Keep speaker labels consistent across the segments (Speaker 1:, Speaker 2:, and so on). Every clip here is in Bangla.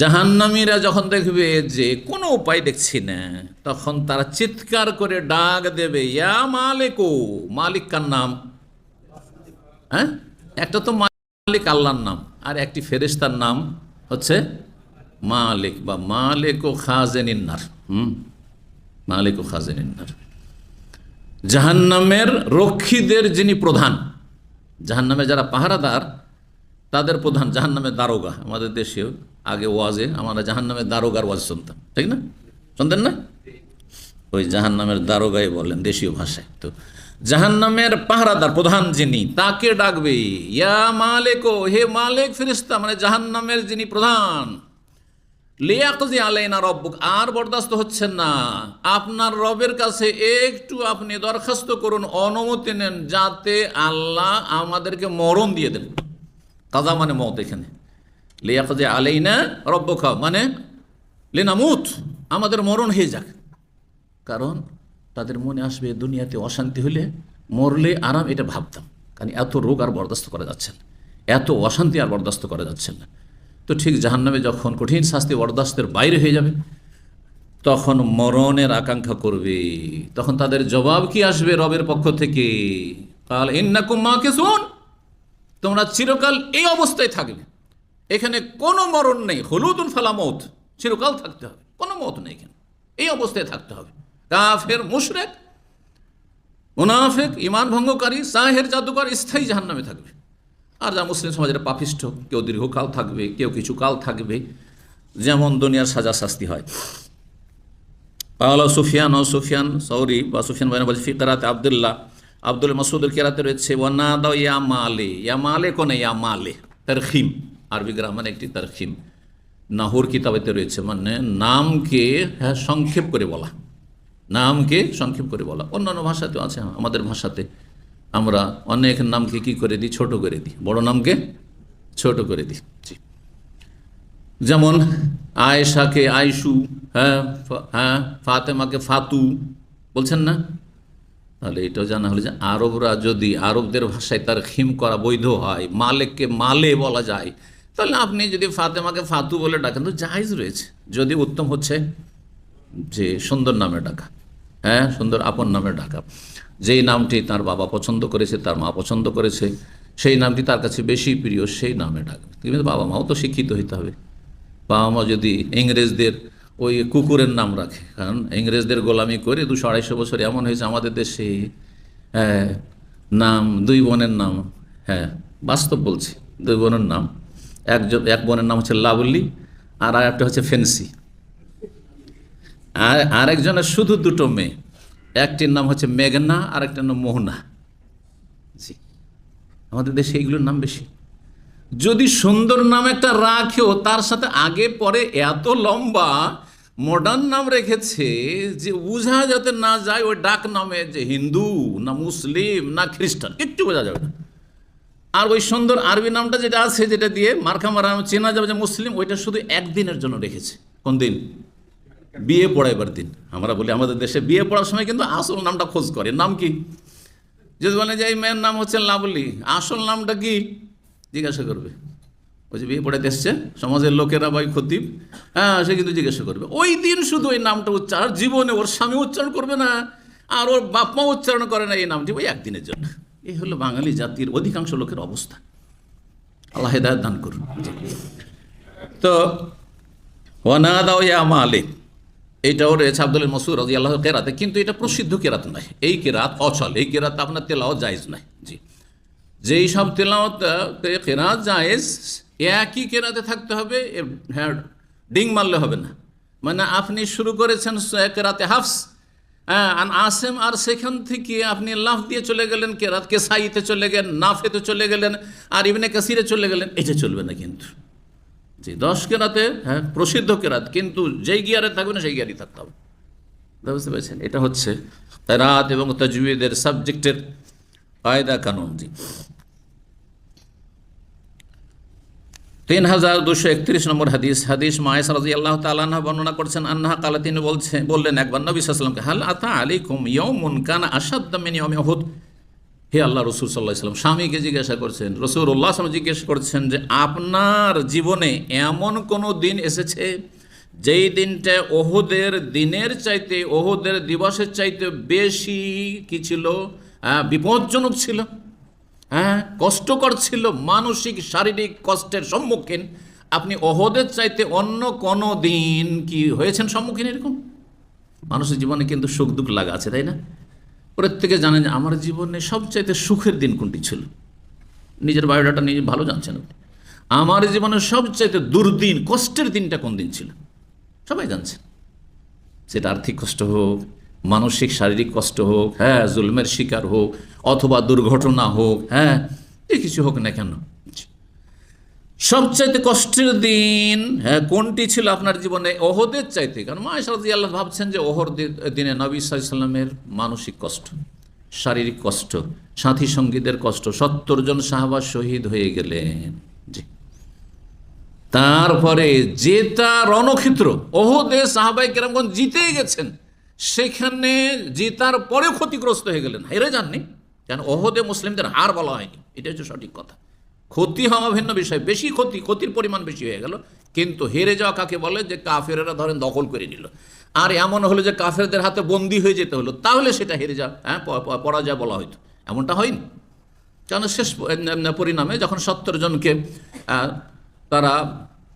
Speaker 1: জাহান্নামীরা যখন দেখবে যে কোনো উপায় দেখছি না, তখন তারা চিৎকার করে ডাক দেবে, ইয়া মালিকো, মালিক কার নাম? হ্যাঁ? একটা তো মালিক আল্লাহর নাম, আর একটি ফেরেশতার নাম হচ্ছে মালিক বা মালিক ও খাজেনিন্নার, হুম? মালিক ও খাজেনিন্নার। জাহান্নামের রক্ষীদের যিনি প্রধান জাহান্নামে যারা পাহারাদার তাদের প্রধান জাহান্নামের দারোগা আমাদের দেশেও আগে ওয়াজে আমরা জাহান জাহান্নামের দারোগার ওয়াজ শুনতাম। ঠিক না? শুনতেন না? ওই জাহান্নামের দারোগাই বলেন দেশীয় ভাষায়। তো জাহান্নামের পাহারাদার প্রধান যিনি, তাকে ডাকবে, ইয়া মালেক হে মালেক ফিরিস্তা মানে জাহান্নামের যিনি প্রধান। আর বরদাস্ত হচ্ছেন না। আপনার রবের কাছে একটু আপনি দরখাস্ত করুন, অনুমতি নেন, যাতে আল্লাহ আমাদেরকে মরণ দিয়ে দেন। কাজা মানে মত এখানে। লিয়াকজি আলাইনা রব্বকা মানে লেনামুত, আমাদের মরণ হয়ে যাক। কারণ তাদের মনে আসবে দুনিয়াতে অশান্তি হলে মরলে আরাম, এটা ভাবতাম। কারণ এত রোগ আর বরদাস্ত করা যাচ্ছে না। এত অশান্তি আর বরদাস্ত করা যাচ্ছে না। তো ঠিক জাহান্নামে যখন কঠিন শাস্তি বরদাস্তের বাইরে হয়ে যাবে, তখন মরণের আকাঙ্ক্ষা করবে। তখন তাদের জবাব কি আসবে রবের পক্ষ থেকে? কাল ইন্নাকুম মাকে শুন তোমরা চিরকাল এই অবস্থায় থাকবে। এখানে কোনো মরণ নেই। হলুদুন ফালা মত চিরকাল থাকতে হবে। কোনো মত নেই এখানে। এই অবস্থায় থাকতে হবে। কাফের, মুশরেক, মুনাফেক ইমান ভঙ্গকারী, সাহের, জাদুকর স্থায়ী জাহান্নামে থাকবে। আর যা মুসলিম সমাজের পাপিষ্ঠ, কেউ দীর্ঘকাল থাকবে, কেউ কিছু কাল থাকবে, যেমন দুনিয়ার সাজা শাস্তি হয়। পাওয়ালা সুফিয়ান ও সুফিয়ান সৌরি বা সুফিয়ান বলছে ফিকারাতে আবদুল্লাহ। আব্দুল মাসুদুল কেরাতে রয়েছে কোনে? ইয়া মালে তারখিম আরবি গ্রামার একটি তারখিম। নাহুর কিতাবেতে রয়েছে মানে নামকে হ্যাঁ সংক্ষেপ করে বলা। নামকে সংক্ষেপ করে বলা। অন্যান্য ভাষাতেও আছে আমাদের ভাষাতে। আমরা অনেক নামকে কি করে দিই? ছোট করে দিই। বড় নামকে ছোট করে দিই। জি। যেমন আয়েশাকে আয়সু হ্যাঁ হ্যাঁ ফাতেমাকে ফাতু, বলছেন না? তাহলে এটাও জানা হলো যে আরবরা যদি আরবদের ভাষায় তার খিম করা বৈধ হয়, মালেককে মালে বলা যায়, তাহলে আপনি যদি ফাতেমাকে ফাতু বলে ডাকেন, তো জায়জ রয়েছে। যদি উত্তম হচ্ছে যে সুন্দর নামে ডাকা হ্যাঁ সুন্দর আপন নামে ডাকা। যেই নামটি তার বাবা পছন্দ করেছে, তার মা পছন্দ করেছে, সেই নামটি তার কাছে বেশি প্রিয়, সেই নামে ডাকবে। কিন্তু বাবা মাও তো শিক্ষিত হইতে হবে। বাবা মা যদি ইংরেজদের ওই কুকুরের নাম রাখে। কারণ ইংরেজদের গোলামি করে দুশো আড়াইশো বছর এমন হয়েছে আমাদের দেশে হ্যাঁ, নাম দুই বোনের নাম হ্যাঁ বাস্তব বলছি দুই বোনের নাম। একজন এক বোনের নাম হচ্ছে লাভলি আর একটা হচ্ছে ফেন্সি। আর আরেকজনের শুধু দুটো মেয়ে একটির নাম হচ্ছে মেঘনা আর একটার নাম মোহনা। জি আমাদের দেশে এইগুলোর নাম বেশি। যদি সুন্দর নাম একটা রাখেও তার সাথে আগে পরে এত লম্বা মডার্ন নাম রেখেছে যে বোঝা যাতে না যায় ওই ডাক নামে যে হিন্দু, না মুসলিম, না খ্রিস্টান একটু বোঝা যাবে না। আর ওই সুন্দর আরবি নামটা যেটা আছে, যেটা দিয়ে মার্কা মারা চেনা যাবে যে মুসলিম, ওইটা শুধু একদিনের জন্য রেখেছে। কোন দিন? বিয়ে পড়াইবার দিন। আমরা বলি আমাদের দেশে বিয়ে পড়ার সময় কিন্তু আসল নামটা খোঁজ করে। নাম কি? যদি বলে যে এই মেয়ের নাম হচ্ছে লাভলি আসল নামটা কি? জিজ্ঞাসা করবে। যে বিয়ে পড়াইতে এসছে, সমাজের লোকেরা বা খতিব। হ্যাঁ সে কিন্তু জিজ্ঞাসা করবে। ওই দিন শুধু ওই নামটা উচ্চারণ, জীবনে ওর স্বামী উচ্চারণ করবে না, আর ওর বাপ মা উচ্চারণ করে না, এই নামটি ওই একদিনের জন্য। এই হলো বাঙালি জাতির অধিকাংশ লোকের অবস্থা। আল্লাহ হেদায়ত দান করুন। তো ওয়ানাদাও ইয়া মালিক এইটাও রয়েছে আব্দুল মসুর রাজি আল্লাহ কেরাতে, কিন্তু এটা প্রসিদ্ধ কেরাত নয়। এই কেরাত অচল, এই কেরাত আপনার তেলাও জায়েজ নয়। জি। যেই সব তেলাওত কেরাত জায়েজ একই কেরাতে থাকতে হবে? হ্যাঁ ডিং মারলে হবে না। মানে আপনি শুরু করেছেন কেরাতে হাফস। হ্যাঁ আসেম আর সেখান থেকে আপনি লাফ দিয়ে চলে গেলেন কেরাত কেসাইতে চলে গেলেন, নাফেতে চলে গেলেন, আর ইবনে কাসিরে চলে গেলেন। এটা চলবে না কিন্তু। জি দশ কেরাতে হ্যাঁ প্রসিদ্ধ কেরাত, কিন্তু যেই গিয়ারে থাকবে না, সেই গিয়ারই থাকতে হবে। বুঝতে পেরেছেন? এটা হচ্ছে রাত এবং তজবিদের সাবজেক্টের কায়দা কানুন জি। তিন হাজার দুশো একত্রিশ নম্বর হাদিস। হাদিস মায়েস রাজি আল্লাহ তালাহ বর্ণনা করছেন আন্নাহা কালা তিনি বলছেন বললেন একবার নবী সাল্লামকে হাল আতা আলাইকুম ইয়ৌমুন কানা আসাদ্দামিন ইয়মে হুদ হে আল্লাহ রসুল সাল্লাহ ইসলাম স্বামীকে জিজ্ঞাসা করছেন রসুল্লাহ সালাম জিজ্ঞেস করছেন যে, আপনার জীবনে এমন কোনো দিন এসেছে, যেই দিনটা ওহুদের দিনের চাইতে ওহুদের দিবসের চাইতে বেশি কি ছিল? বিপজ্জনক ছিল? হ্যাঁ কষ্টকর ছিল মানসিক, শারীরিক কষ্টের সম্মুখীন। আপনি অহদের চাইতে অন্য কোনো দিন কি হয়েছেন সম্মুখীন এরকম? মানুষের জীবনে কিন্তু সুখ দুঃখ লাগা আছে, তাই না? প্রত্যেকে জানেন যে আমার জীবনে সবচাইতে সুখের দিন কোনটি ছিল? নিজের বায়োডাটা নিজে ভালো জানছেন আপনি। আমার জীবনে সবচাইতে দুর্দিন, কষ্টের দিনটা কোন দিন ছিল? সবাই জানছেন সেটা আর্থিক কষ্ট হোক, মানসিক, শারীরিক কষ্ট হোক হ্যাঁ জুলমের শিকার হোক, অথবা দুর্ঘটনা হোক হ্যাঁ যে কিছু হোক না কেন। সবচাইতে কষ্টের দিন হ্যাঁ কোনটি ছিল আপনার জীবনে ওহদের চাইতে? কারণ মা সারদি আল্লাহ ভাবছেন যে ওহর দিনে নবী সাল্লামের মানসিক কষ্ট, শারীরিক কষ্ট, সাথী সঙ্গীদের কষ্ট, সত্তর জন সাহাবা শহীদ হয়ে গেলেন। জি। তারপরে যেটা রণক্ষেত্র, ওহদে সাহাবাই কেরামগঞ্জ জিতেই গেছেন, সেখানে জেতার পরে ক্ষতিগ্রস্ত হয়ে গেলেন। হেরে যাননি? কেন? ওহদে মুসলিমদের হার বলা হয়নি। এটা হচ্ছে সঠিক কথা। ক্ষতি হওয়া ভিন্ন বিষয়। বেশি ক্ষতি, ক্ষতির পরিমাণ বেশি হয়ে গেল। কিন্তু হেরে যাওয়া কাকে বলে? যে কাফেরেরা ধরেন দখল করে নিল। আর এমন হলো যে কাফেরদের হাতে বন্দি হয়ে যেতে হলো, তাহলে সেটা হেরে যাওয়া হ্যাঁ পরাজয় বলা হয়তো। এমনটা হয়নি। কেন? শেষ পরিণামে যখন সত্তর জনকে তারা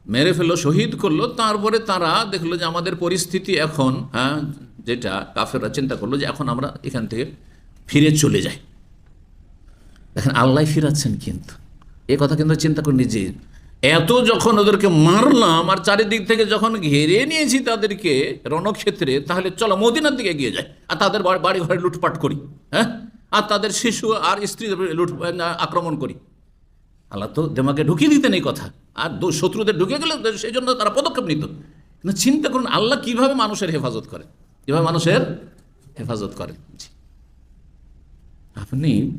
Speaker 1: মেরে ফেলল, শহীদ করল, তারপরে তারা দেখল যে আমাদের পরিস্থিতি এখন হ্যাঁ যেটা কাফেররা চিন্তা করল যে এখন আমরা এখান থেকে ফিরে চলে যাই। দেখেন আল্লাহ ফিরাচ্ছেন কিন্তু। এ কথা কিন্তু চিন্তা করে নিজে। এত যখন ওদেরকে মারলাম আর চারিদিক থেকে যখন ঘেরে নিয়েছি তাদেরকে রণক্ষেত্রে, তাহলে চলো মদিনার দিকে এগিয়ে যায় আর তাদের বাড়ি- ঘরে লুটপাট করি হ্যাঁ? আর তাদের শিশু আর স্ত্রী লুট আক্রমণ করি। আল্লাহ তো দেমাকে ঢুকিয়ে দিতেন এই কথা। আর শত্রুদের ঢুকে গেলে সেই জন্য তারা পদক্ষেপ নিত। কিন্তু চিন্তা করুন, আল্লাহ কীভাবে মানুষের হেফাজত করেন? কীভাবে মানুষের হেফাজত করেন। আপনি